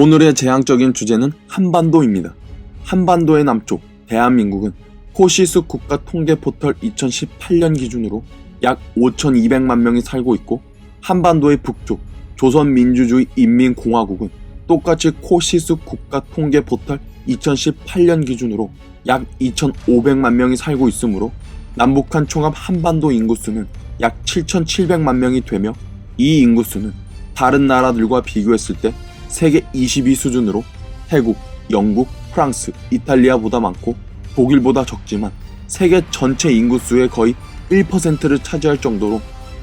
오늘의 재앙적인 주제는 한반도입니다. 한반도의 남쪽, 대한민국은 코시스 국가 통계 포털 2018년 기준으로 약 5,200만 명이 살고 있고 한반도의 북쪽, 조선민주주의 인민공화국은 똑같이 코시스 국가 통계 포털 2018년 기준으로 약 2,500만 명이 살고 있으므로 남북한 총합 한반도 인구수는 약 7,700만 명이 되며 이 인구수는 다른 나라들과 비교했을 때 세계 22 수준으로 태국, 영국, 프랑스, 이탈리아보다 많고 독일보다 적지만 세계 전체 인구수의 거의 1%를 차지할 정도로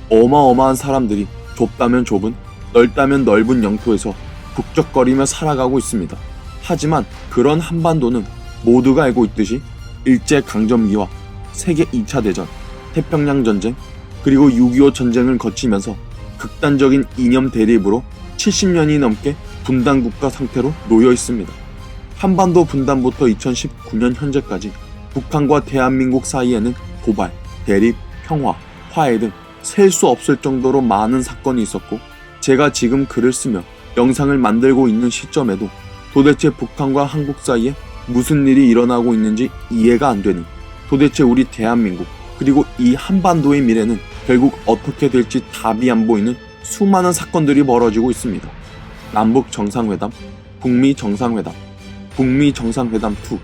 어마어마한 사람들이 좁다면 좁은, 넓다면 넓은 영토에서 북적거리며 살아가고 있습니다. 하지만 그런 한반도는 모두가 알고 있듯이 일제 강점기와 세계 2차 대전, 태평양 전쟁, 그리고 6.25 전쟁을 거치면서 극단적인 이념 대립으로 70년이 넘게 분단 국가 상태로 놓여 있습니다. 한반도 분단부터 2019년 현재까지 북한과 대한민국 사이에는 고발, 대립, 평화, 화해 등 셀 수 없을 정도로 많은 사건이 있었고 제가 지금 글을 쓰며 영상을 만들고 있는 시점에도 도대체 북한과 한국 사이에 무슨 일이 일어나고 있는지 이해가 안 되니 도대체 우리 대한민국 그리고 이 한반도의 미래는 결국 어떻게 될지 답이 안 보이는 수많은 사건들이 벌어지고 있습니다. 남북 정상회담, 북미 정상회담, 북미 정상회담 2,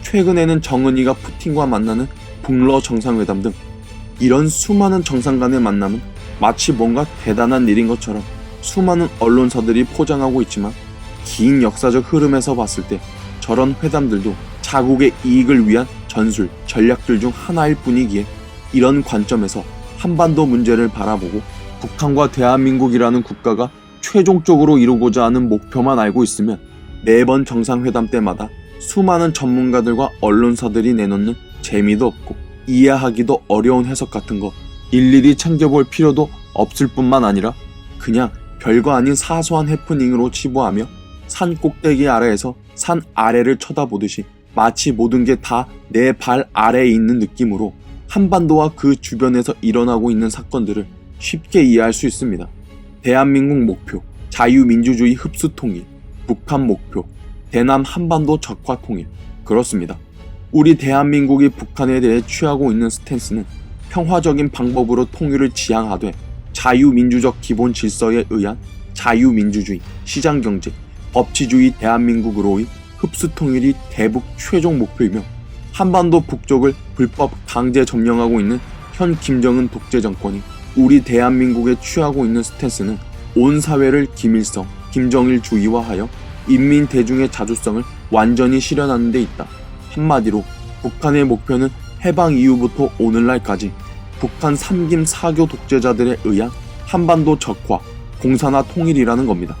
최근에는 정은이가 푸틴과 만나는 북러 정상회담 등 이런 수많은 정상 간의 만남은 마치 뭔가 대단한 일인 것처럼 수많은 언론사들이 포장하고 있지만 긴 역사적 흐름에서 봤을 때 저런 회담들도 자국의 이익을 위한 전술, 전략들 중 하나일 뿐이기에 이런 관점에서 한반도 문제를 바라보고 북한과 대한민국이라는 국가가 최종적으로 이루고자 하는 목표만 알고 있으면 매번 정상회담 때마다 수많은 전문가들과 언론사들이 내놓는 재미도 없고 이해하기도 어려운 해석 같은 거 일일이 챙겨볼 필요도 없을 뿐만 아니라 그냥 별거 아닌 사소한 해프닝으로 치부하며 산 꼭대기 아래에서 산 아래를 쳐다보듯이 마치 모든 게 다 내 발 아래에 있는 느낌으로 한반도와 그 주변에서 일어나고 있는 사건들을 쉽게 이해할 수 있습니다. 대한민국 목표, 자유민주주의 흡수 통일, 북한 목표, 대남 한반도 적화 통일. 그렇습니다. 우리 대한민국이 북한에 대해 취하고 있는 스탠스는 평화적인 방법으로 통일을 지향하되 자유민주적 기본 질서에 의한 자유민주주의, 시장경제, 법치주의 대한민국으로의 흡수 통일이 대북 최종 목표이며 한반도 북쪽을 불법 강제 점령하고 있는 현 김정은 독재 정권이 우리 대한민국에 취하고 있는 스탠스는 온 사회를 김일성, 김정일 주의화하여 인민 대중의 자주성을 완전히 실현하는 데 있다. 한마디로 북한의 목표는 해방 이후부터 오늘날까지 북한 삼김 사교 독재자들에 의한 한반도 적화, 공산화 통일이라는 겁니다.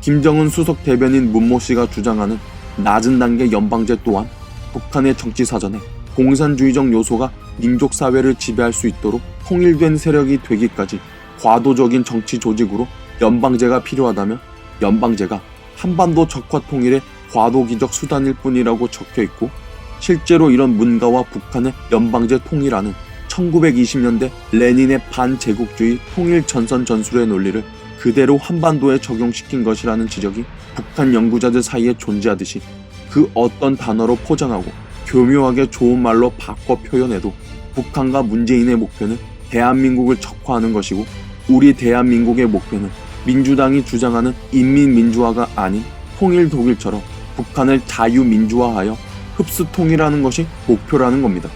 김정은 수석 대변인 문모 씨가 주장하는 낮은 단계 연방제 또한 북한의 정치 사전에 공산주의적 요소가 민족 사회를 지배할 수 있도록 통일된 세력이 되기까지 과도적인 정치 조직으로 연방제가 필요하다면 연방제가 한반도 적화 통일의 과도기적 수단일 뿐이라고 적혀 있고 실제로 이런 문가와 북한의 연방제 통일하는 1920년대 레닌의 반제국주의 통일 전선 전술의 논리를 그대로 한반도에 적용시킨 것이라는 지적이 북한 연구자들 사이에 존재하듯이 그 어떤 단어로 포장하고 교묘하게 좋은 말로 바꿔 표현해도 북한과 문재인의 목표는 대한민국을 적화하는 것이고 우리 대한민국의 목표는 민주당이 주장하는 인민민주화가 아닌 통일 독일처럼 북한을 자유민주화하여 흡수 통일하는 것이 목표라는 겁니다.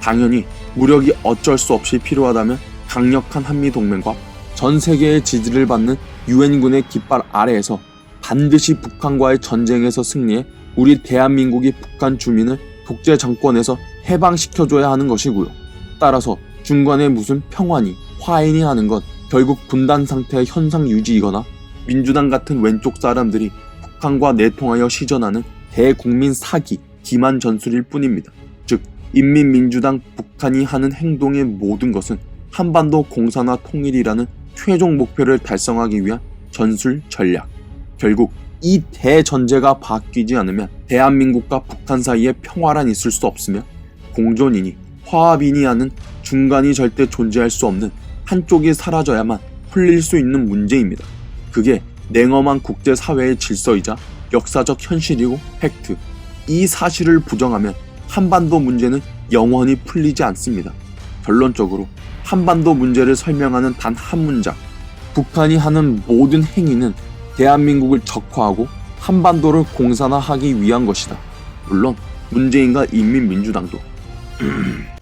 당연히 무력이 어쩔 수 없이 필요하다면 강력한 한미 동맹과 전 세계의 지지를 받는 유엔군의 깃발 아래에서 반드시 북한과의 전쟁에서 승리해 우리 대한민국이 북한 주민을 독재 정권에서 해방시켜줘야 하는 것이고요. 따라서 중간에 무슨 평화니 화해니 하는 것 결국 분단 상태의 현상 유지이거나 민주당 같은 왼쪽 사람들이 북한과 내통하여 시전하는 대국민 사기 기만 전술일 뿐입니다. 즉 인민민주당 북한이 하는 행동의 모든 것은 한반도 공산화 통일이라는 최종 목표를 달성하기 위한 전술 전략. 결국 이 대전제가 바뀌지 않으면 대한민국과 북한 사이에 평화란 있을 수 없으며 공존이니 화합이니 하는 중간이 절대 존재할 수 없는 한쪽이 사라져야만 풀릴 수 있는 문제입니다. 그게 냉엄한 국제사회의 질서이자 역사적 현실이고 팩트. 이 사실을 부정하면 한반도 문제는 영원히 풀리지 않습니다. 결론적으로 한반도 문제를 설명하는 단 한 문장. 북한이 하는 모든 행위는 대한민국을 적화하고 한반도를 공산화하기 위한 것이다. 물론 문재인과 인민민주당도